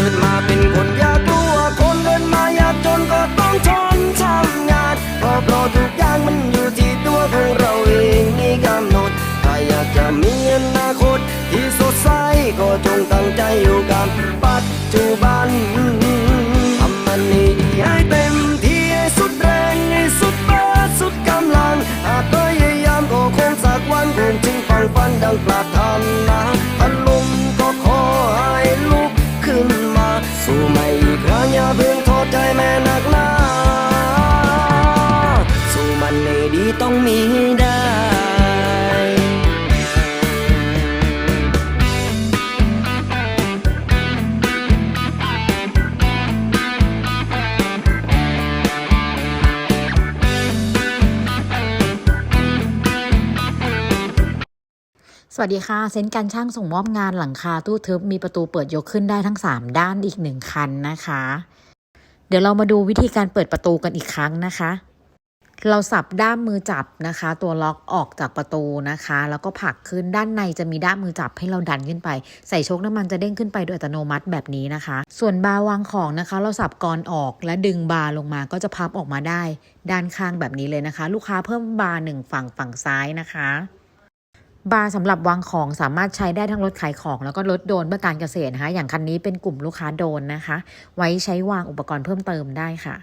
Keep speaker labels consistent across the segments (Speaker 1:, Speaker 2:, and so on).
Speaker 1: กิดมาเป็นคนยากรู้ว่าคนเดินมายากจนก็ต้องทนทำงานเพราะเพราะทุกอย่างมันอยู่ที่ตัวของเราเองนี่กำหนดถ้าอยากจะมีอนาคตที่สดใสก็จงตั้งใจอยู่กับปัจจุบันทำมันให้ดีให้เต็มที่ให้สุดแรงให้สุดเบิดสุดกำลังหากพยายามก็คงสักวันคงถึงฝังฝันดังปรารถนา สู้ใหม่อีกครั้งอย่าเพิ่งท้อใจแม่นักหนา ส
Speaker 2: วัสดีค่ะ เซ็นต์การช่างส่งมอบงานหลังคาตู้ทึบมีประตูเปิดยกขึ้นได้ทั้ง 3 ด้านอีกหนึ่งคันนะคะ เดี๋ยวเรามาดูวิธีการเปิดประตูกันอีกครั้งนะคะ เราสับด้ามมือจับนะคะ ตัวล็อกออกจากประตูนะคะ แล้วก็ผลักขึ้นด้านในจะมีด้ามมือจับให้เราดันขึ้นไป ใส่โชคน้ำมันจะเด้งขึ้นไปโดยอัตโนมัติแบบนี้นะคะ ส่วนบาร์วางของนะคะ เราสับกรออกและดึงบาร์ลงมาก็จะพับออกมาได้ ด้านข้างแบบนี้เลยนะคะ ลูกค้าเพิ่มบาร์หนึ่งฝั่งฝั่งซ้ายนะคะ บาร์สำหรับวางของสามารถใช้ได้ทั้งรถขายของ แล้วก็รถโดนเพื่อการเกษตรนะคะ อย่างคันนี้เป็นกลุ่มลูกค้าโดนนะคะ ไว้ใช้วางอุปกรณ์เพิ่มเติมได้ค่ะ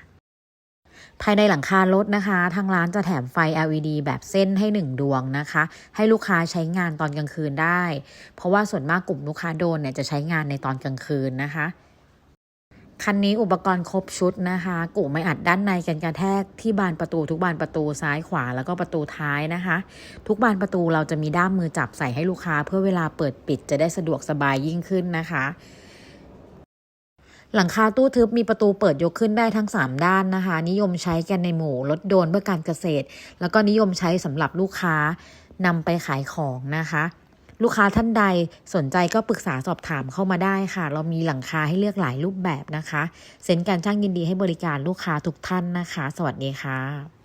Speaker 2: ภายในหลังคารถนะคะ ทางร้านจะแถมไฟ LED แบบเส้นให้ 1 ดวงนะคะ ให้ลูกค้าใช้งานตอนกลางคืนได้ เพราะว่าส่วนมากกลุ่มลูกค้าโดนเนี่ยจะใช้งานในตอนกลางคืนนะคะ คันนี้อุปกรณ์ครบชุดนะคะกุไม่อัดด้านในกันกระแทกที่บานประตูทุกบานประตูซ้ายขวาแล้วก็ประตูท้ายนะคะ ทุกบานประตูเราจะมีด้ามมือจับใส่ให้ลูกค้า เพื่อเวลาเปิดปิดจะได้สะดวกสบายยิ่งขึ้นนะคะ หลังคาตู้ทึบมีประตูเปิดยกขึ้นได้ทั้ง 3 ด้านนะคะ นิยมใช้กันในหมู่รถโดนเพื่อการเกษตร แล้วก็นิยมใช้สำหรับลูกค้านำไปขายของนะคะ ลูกค้าท่านใดสนใจก็ปรึกษาสอบถามเข้ามาได้ค่ะ เรามีหลังคาให้เลือกหลายรูปแบบนะคะ เซ็นการช่างยินดีให้บริการลูกค้าทุกท่านนะคะ สวัสดีค่ะ